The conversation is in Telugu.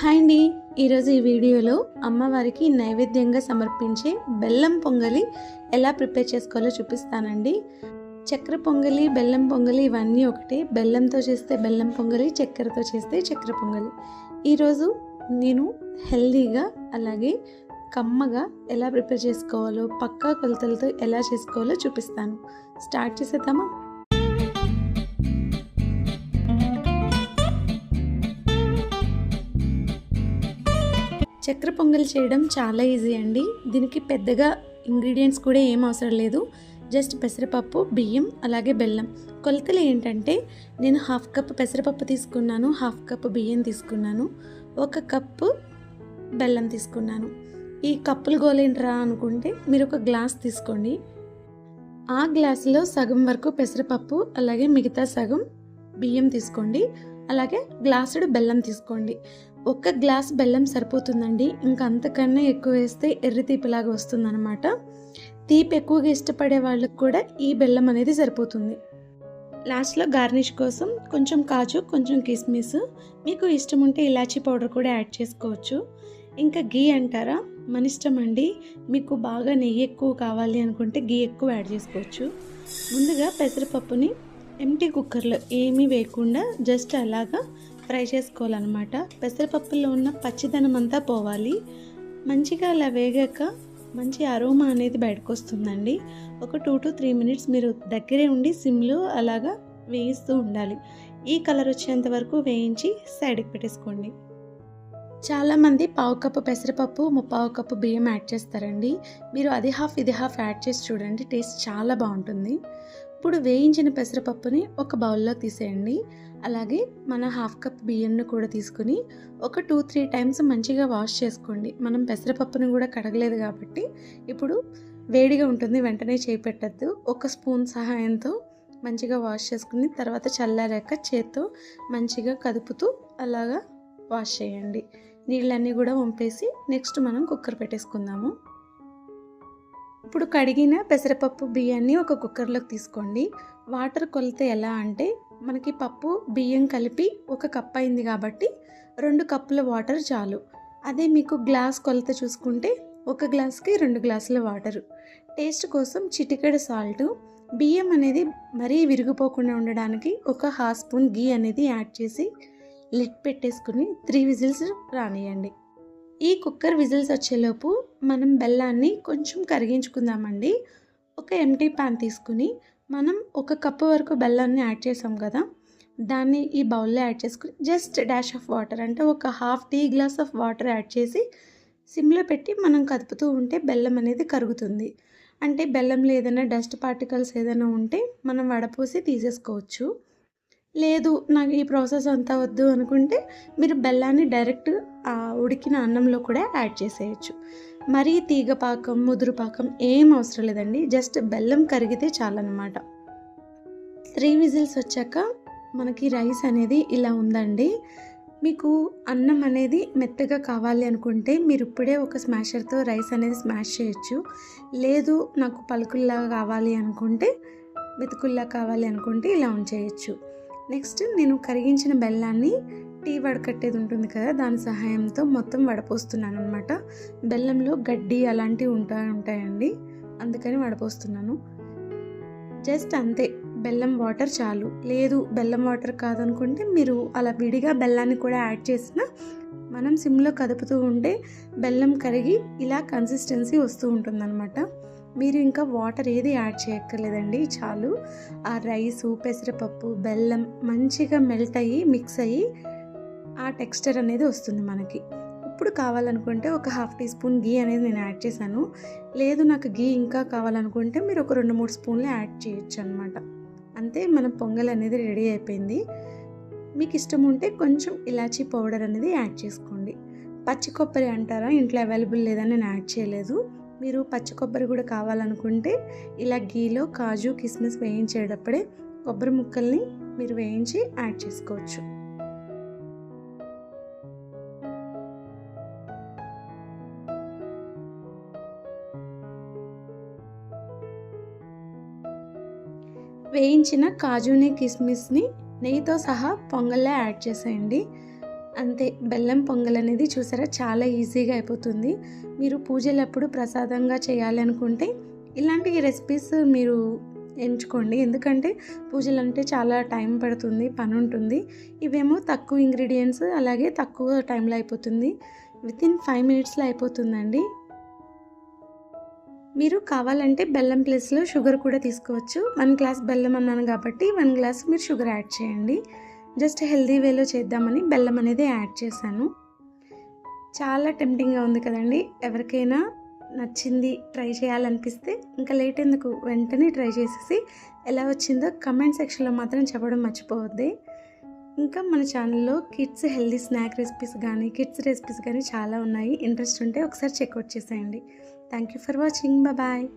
హాయ్ అండి. ఈరోజు ఈ వీడియోలో అమ్మవారికి నైవేద్యంగా సమర్పించే బెల్లం పొంగలి ఎలా ప్రిపేర్ చేసుకోవాలో చూపిస్తానండి. చక్కెర పొంగలి బెల్లం పొంగలి ఇవన్నీ ఒకటే. బెల్లంతో చేస్తే బెల్లం పొంగలి చక్కెరతో చేస్తే చక్కెర పొంగలి. ఈరోజు నేను హెల్దీగా అలాగే కమ్మగా ఎలా ప్రిపేర్ చేసుకోవాలో పక్కా కొలతలతో ఎలా చేసుకోవాలో చూపిస్తాను. స్టార్ట్ చేసేద్దామా? చక్కెర పొంగల్ చేయడం చాలా ఈజీ అండి. దీనికి పెద్దగా ఇంగ్రీడియంట్స్ కూడా ఏం అవసరం లేదు. జస్ట్ పెసరపప్పు బియ్యం అలాగే బెల్లం. కొలతలు ఏంటంటే నేను హాఫ్ కప్ పెసరపప్పు తీసుకున్నాను హాఫ్ కప్ బియ్యం తీసుకున్నాను ఒక కప్పు బెల్లం తీసుకున్నాను. ఈ కప్పులు గోలేంట్రా అనుకుంటే మీరు ఒక గ్లాస్ తీసుకోండి. ఆ గ్లాసులో సగం వరకు పెసరపప్పు అలాగే మిగతా సగం బియ్యం తీసుకోండి. అలాగే గ్లాసుడు బెల్లం తీసుకోండి. ఒక్క గ్లాస్ బెల్లం సరిపోతుందండి. ఇంకా అంతకన్నా ఎక్కువ వేస్తే ఎర్రి తీపిలాగా వస్తుందన్నమాట. తీపి ఎక్కువగా ఇష్టపడే వాళ్ళకి కూడా ఈ బెల్లం అనేది సరిపోతుంది. లాస్ట్లో గార్నిష్ కోసం కొంచెం కాజు కొంచెం కిస్మిస్ మీకు ఇష్టం ఉంటే ఇలాచీ పౌడర్ కూడా యాడ్ చేసుకోవచ్చు. ఇంకా గీ అంటారా? మన ఇష్టం అండి. మీకు బాగా నెయ్యి ఎక్కువ కావాలి అనుకుంటే గీ ఎక్కువ యాడ్ చేసుకోవచ్చు. ముందుగా పెసరపప్పుని ఎంటీ కుక్కర్లో ఏమీ వేయకుండా జస్ట్ అలాగా ఫ్రై చేసుకోవాలన్నమాట. పెసరపప్పులో ఉన్న పచ్చిదనం అంతా పోవాలి. మంచిగా అలా వేగాక మంచి అరోమా అనేది బయటకు వస్తుందండి ఒక టూ టు త్రీ మినిట్స్ మీరు దగ్గరే ఉండి సిమ్లో అలాగా వేయిస్తూ ఉండాలి. ఈ కలర్ వచ్చేంత వరకు వేయించి సైడ్కి పెట్టేసుకోండి. చాలామంది పావు కప్పు పెసరపప్పు ముప్పావు కప్పు బియ్యం యాడ్ చేస్తారండి. మీరు అది హాఫ్ ఇది హాఫ్ యాడ్ చేసి చూడండి టేస్ట్ చాలా బాగుంటుంది. ఇప్పుడు వేయించిన పెసరపప్పుని ఒక బౌల్లో తీసేయండి. అలాగే మన హాఫ్ కప్ బియ్యంను కూడా తీసుకుని ఒక టూ త్రీ టైమ్స్ మంచిగా వాష్ చేసుకోండి. మనం పెసరపప్పును కూడా కడగలేదు కాబట్టి ఇప్పుడు వేడిగా ఉంటుంది వెంటనే చేపెట్టద్దు ఒక స్పూన్ సహాయంతో మంచిగా వాష్ చేసుకుని తర్వాత చల్లారాక చేత్తో మంచిగా కదుపుతూ అలాగా వాష్ చేయండి. నీళ్ళన్నీ కూడా వంపేసి నెక్స్ట్ మనం కుక్కర్ పెట్టేసుకుందాము. ఇప్పుడు కడిగిన పెసరపప్పు బియ్యాన్ని ఒక కుక్కర్లోకి తీసుకోండి. వాటర్ కొలితే ఎలా అంటే మనకి పప్పు బియ్యం కలిపి ఒక కప్ అయింది కాబట్టి రెండు కప్పుల వాటర్ చాలు. అదే మీకు గ్లాస్ కొలత చూసుకుంటే ఒక గ్లాస్కి రెండు గ్లాసుల వాటరు. టేస్ట్ కోసం చిటికెడు సాల్ట్ బియ్యం అనేది మరీ విరిగిపోకుండా ఉండడానికి ఒక హాఫ్ స్పూన్ గీ అనేది యాడ్ చేసి లిడ్ పెట్టేసుకుని త్రీ విజిల్స్ రానియండి. ఈ కుక్కర్ విజిల్స్ వచ్చేలోపు మనం బెల్లాన్ని కొంచెం కరిగించుకుందామండి. ఒక ఎంటీ ప్యాన్ తీసుకుని మనం ఒక కప్పు వరకు బెల్లాన్ని యాడ్ చేసాం కదా దాన్ని ఈ బౌల్లో యాడ్ చేసుకుని జస్ట్ డాష్ ఆఫ్ వాటర్ అంటే ఒక half tea glass of water add చేసి సిమ్లో పెట్టి మనం కదుపుతూ ఉంటే బెల్లం అనేది కరుగుతుంది. అంటే బెల్లంలో ఏదైనా డస్ట్ పార్టికల్స్ ఏదైనా ఉంటే మనం వడపోసి తీసేసుకోవచ్చు. లేదు నాకు ఈ ప్రాసెస్ అంతా వద్దు అనుకుంటే మీరు బెల్లాన్ని డైరెక్ట్ ఉడికిన అన్నంలో కూడా యాడ్ చేసేయచ్చు. మరీ తీగ పాకం ముదురు పాకం ఏం అవసరం లేదండి. జస్ట్ బెల్లం కరిగితే చాలన్నమాట. త్రీ విజిల్స్ వచ్చాక మనకి రైస్ అనేది ఇలా ఉందండి. మీకు అన్నం అనేది మెత్తగా కావాలి అనుకుంటే మీరు ఇప్పుడే ఒక స్మాషర్తో రైస్ అనేది స్మాష్ చేయొచ్చు. లేదు నాకు పలుకుల్లా కావాలి అనుకుంటే మెతుకుల్లా కావాలి అనుకుంటే ఇలా ఉంచేయచ్చు. నెక్స్ట్ నేను కరిగించిన బెల్లాన్ని టీ వడకట్టేది ఉంటుంది కదా దాని సహాయంతో మొత్తం వడపోస్తున్నాను అనమాట బెల్లంలో గడ్డి అలాంటివి ఉంటా ఉంటాయండి. అందుకని వడపోస్తున్నాను. జస్ట్ అంతే బెల్లం వాటర్ చాలు. లేదు బెల్లం వాటర్ కాదనుకుంటే మీరు అలా విడిగా బెల్లాన్ని కూడా యాడ్ చేసిన మనం సిమ్లో కదుపుతూ ఉంటే బెల్లం కరిగి ఇలా కన్సిస్టెన్సీ వస్తూ ఉంటుందన్నమాట. మీరు ఇంకా వాటర్ ఏది యాడ్ చేయక్కర్లేదండి చాలు. ఆ రైసు పెసరపప్పు బెల్లం మంచిగా మెల్ట్ అయ్యి మిక్స్ అయ్యి ఆ టెక్స్చర్ అనేది వస్తుంది మనకి. ఇప్పుడు కావాలనుకుంటే ఒక హాఫ్ టీ స్పూన్ గీ అనేది నేను యాడ్ చేశాను. లేదు నాకు గీ ఇంకా కావాలనుకుంటే మీరు ఒక రెండు మూడు స్పూన్లు యాడ్ చేయొచ్చు అనమాట అంతే మన పొంగల్ అనేది రెడీ అయిపోయింది. మీకు ఇష్టం ఉంటే కొంచెం ఇలాచీ పౌడర్ అనేది యాడ్ చేసుకోండి. పచ్చి కొబ్బరి అంటారా? ఇంట్లో అవైలబుల్ లేదని నేను యాడ్ చేయలేదు. మీరు పచ్చి కొబ్బరి కూడా కావాలనుకుంటే ఇలా గీలో కాజు కిస్మిస్ వేయించేటప్పుడే కొబ్బరి ముక్కల్ని మీరు వేయించి యాడ్ చేసుకోవచ్చు. వేయించిన కాజుని కిస్మిస్ని నెయ్యితో సహా పొంగల్లో యాడ్ చేసేయండి. అంతే బెల్లం పొంగల్ అనేది చూసారా? చాలా ఈజీగా అయిపోతుంది. మీరు పూజలప్పుడు ప్రసాదంగా చేయాలనుకుంటే ఇలాంటి రెసిపీస్ మీరు ఎంచుకోండి. ఎందుకంటే పూజలు అంటే చాలా టైం పడుతుంది పని ఉంటుంది ఇవేమో తక్కువ ఇంగ్రీడియంట్స్ అలాగే తక్కువ టైంలో అయిపోతుంది. విత్ ఇన్ ఫైవ్ మినిట్స్లో అయిపోతుందండి. మీరు కావాలంటే బెల్లం ప్లేస్లో షుగర్ కూడా తీసుకోవచ్చు. వన్ గ్లాస్ బెల్లం అన్నాను కాబట్టి వన్ గ్లాస్ మీరు షుగర్ యాడ్ చేయండి. జస్ట్ హెల్దీ వేలో చేద్దామని బెల్లం అనేది యాడ్ చేశాను. చాలా టెంప్టింగ్గా ఉంది కదండి. ఎవరికైనా నచ్చింది ట్రై చేయాలనిపిస్తే ఇంకా లేట్ ఎందుకు? వెంటనే ట్రై చేసేసి ఎలా వచ్చిందో కమెంట్ సెక్షన్లో మాత్రం చెప్పడం మర్చిపోవద్ది. ఇంకా మన ఛానల్లో కిడ్స్ హెల్దీ స్నాక్ రెసిపీస్ కానీ కిడ్స్ రెసిపీస్ కానీ చాలా ఉన్నాయి. ఇంట్రెస్ట్ ఉంటే ఒకసారి చెక్అవుట్ చేసేయండి. Thank you for watching. Bye.